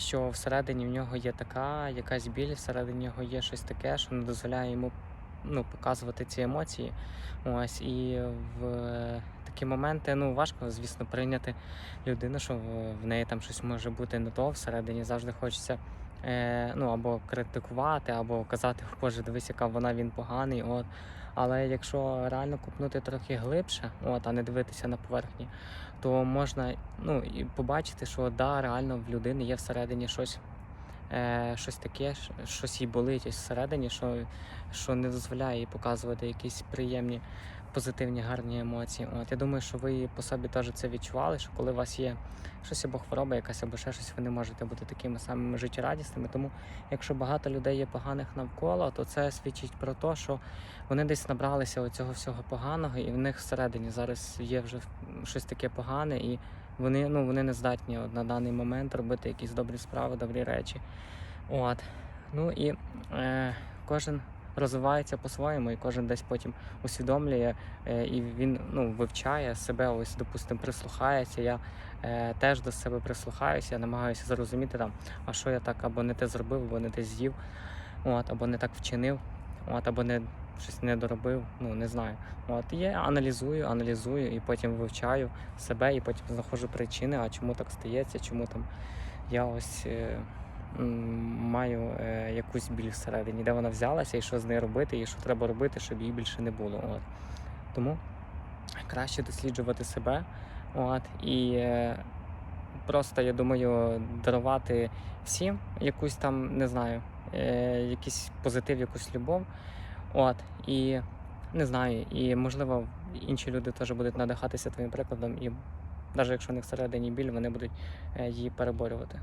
що всередині в нього є така якась біль, всередині нього є щось таке, що не дозволяє йому ну, показувати ці емоції. Ось і в такі моменти ну важко, звісно, прийняти людину, що в неї там щось може бути не то всередині. Завжди хочеться е, ну або критикувати, або казати, Боже, дивись, яка вона він поганий. От. Але якщо реально купнути трохи глибше, от, а не дивитися на поверхні, то можна ну, і побачити, що да, реально в людини є всередині щось, е, щось таке, щось їй болить всередині, що, що не дозволяє їй показувати якісь приємні, позитивні, гарні емоції. От я думаю, що ви по собі теж це відчували, що коли у вас є щось або хвороба якась, або ще щось, ви не можете бути такими самими життєрадісними. Тому якщо багато людей є поганих навколо, то це свідчить про те, що вони десь набралися цього всього поганого, і в них всередині зараз є вже щось таке погане, і вони, ну, вони не здатні от, на даний момент робити якісь добрі справи, добрі речі. От. Ну і е, кожен розвивається по-своєму, і кожен десь потім усвідомлює, е, і він ну, вивчає себе, ось, допустимо, прислухається. Я е, теж до себе прислухаюся, я намагаюся зрозуміти там, а що я так або не те зробив, або не те з'їв, от, або не так вчинив, от, або не щось не доробив, ну не знаю. От я аналізую, аналізую і потім вивчаю себе, і потім знаходжу причини, а чому так стається, чому там я ось. Маю е, якусь біль всередині, де вона взялася, і що з нею робити, і що треба робити, щоб її більше не було. От. Тому краще досліджувати себе. От, і е, просто, я думаю, дарувати всім якусь там, не знаю, е, якийсь позитив, якусь любов. От, і не знаю, і можливо інші люди теж будуть надихатися твоїм прикладом, і навіть якщо них всередині біль, вони будуть е, її переборювати.